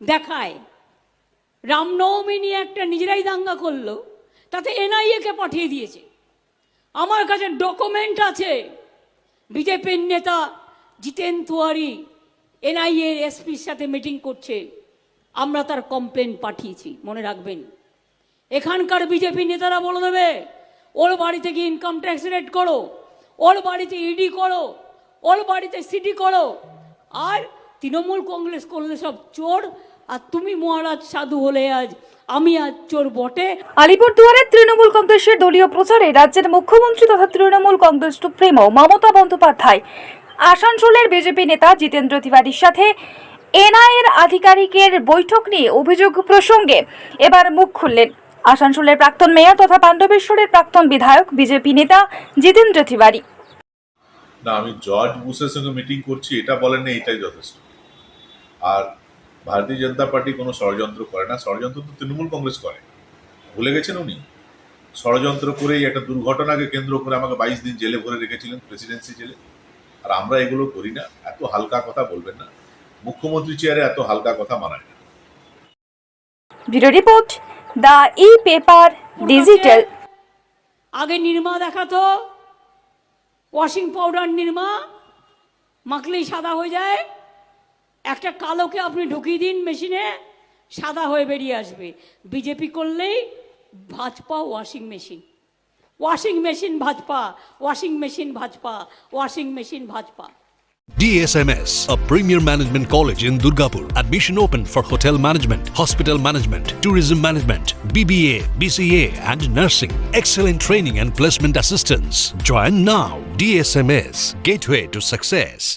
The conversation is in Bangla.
দেখায়। রামনবমী নিয়ে একটা নিজেরাই দাঙ্গা করল, তাতে এনআইএকে পাঠিয়ে দিয়েছে। আমার কাছে ডকুমেন্ট আছে। বিজেপির নেতা জিতেন তিওয়ারি এনআইএ এসপির সাথে মিটিং করছে। আমরা তার কমপ্লেন পাঠিয়েছি, মনে রাখবেন। এখানকার বিজেপি নেতারা বলে দেবে, ওর বাড়িতে গিয়ে ইনকাম ট্যাক্স রেট করো, ওর বাড়িতে ইডি করো, ওর বাড়িতে সিটি করো। আর তৃণমূল কংগ্রেস করলে সব চোর আর তুমি মহারাজ সাধু হলে আজ আমি আজ চোর বটে। আলিপুরদুয়ারের তৃণমূল কংগ্রেসের দলীয় প্রচারে রাজ্যের মুখ্যমন্ত্রী তথা তৃণমূল কংগ্রেস সুপ্রিমো মমতা বন্দ্যোপাধ্যায়। আসানসোলের বিজেপি নেতা জিতেন্দ্র তিওয়ারির সাথে এনআইএর আধিকারিকের বৈঠক নিয়ে অভিযোগ প্রসঙ্গে এবার মুখ খুললেন আসানসোলের প্রাক্তন মেয়র তথা পাণ্ডবেশ্বরের প্রাক্তন বিধায়ক বিজেপি নেতা জিতেন্দ্র তিওয়ারি। না আমি জর্জ বুশের সঙ্গে মিটিং করছি এটা বলেন না এটাই যথেষ্ট। আর ভারতীয় জনতা পার্টি কোনো ষড়যন্ত্র করে না। ষড়যন্ত্র তো তৃণমূল কংগ্রেস করে। ভুলে গেছেন উনি? ষড়যন্ত্র করেই একটা দুর্ঘটনাকে কেন্দ্র করে আমাকে বাইশ দিন জেলে ভরে রেখেছিলেন প্রেসিডেন্সি জেলে। আর আমরা এগুলো করি না। এত হালকা কথা বলবেন না। মুখ্যমন্ত্রী চেয়ারে এত হালকা কথা মানায় না। Bureau report the E paper digital. আগে নির্মা দেখাতো ওয়াশিং পাউডার নির্মা মাখলেই সাদা হয়ে যায়। একটা কালোকে আপনি ঢুকিয়ে দিন মেশিনে সাদা হয়ে বেরিয়ে আসবে বিজেপি করলেই Bhajpa washing machine washing machine Bhajpa washing machine Bhajpa washing machine Bhajpa DSMS, a premier management college in Durgapur. Admission open for hotel management, hospital management, tourism management, BBA, BCA, and nursing. Excellent training and placement assistance. Join now. DSMS, gateway to success.